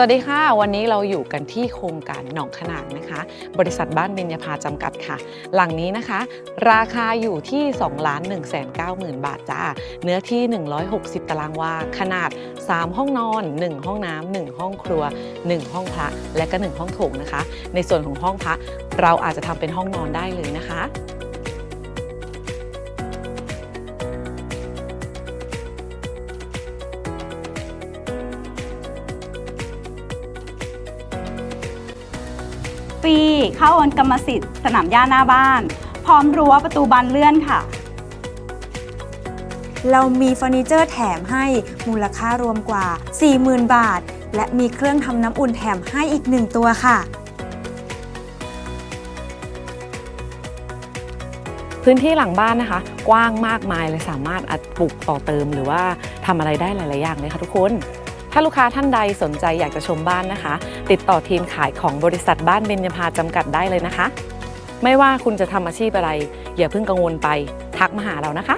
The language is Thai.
สวัสดีค่ะ วันนี้เราอยู่กันที่โครงการหนองขนางนะคะ บริษัทบ้านเบญญาภาจำกัดค่ะ หลังนี้นะคะ ราคาอยู่ที่2ล้าน1 9 0 0 0 0 บาทจ้า เนื้อที่ 160 ตารางวา ขนาด 3 ห้องนอน 1 ห้องน้ำ1ห้องครัว 1 ห้องพระ และก็ 1 ห้องโถงนะคะ ในส่วนของห้องพระเราอาจจะทำเป็นห้องนอนได้เลยนะคะ ฟรี เข้าโอนกรรมสิทธิ์สนามหญ้าหน้าบ้าน พร้อมรั้วประตูบานเลื่อนค่ะ เรามีเฟอร์นิเจอร์แถมให้มูลค่ารวมกว่า 40,000 บาท และมีเครื่องทำน้ำอุ่นแถมให้อีกหนึ่งตัวค่ะ พื้นที่หลังบ้านนะคะ กว้างมากมายเลยสามารถอัดปลูกต่อเติมหรือว่าทำอะไรได้หลาย ๆ อย่างเลยค่ะทุกคนถ้าลูกค้าท่านใดสนใจอยากจะชมบ้านนะคะ ติดต่อทีมขายของบริษัทบ้านเบญญภาจำกัดได้เลยนะคะ ไม่ว่าคุณจะทำอาชีพอะไร อย่าเพิ่งกังวลไป ทักมาหาเรานะคะ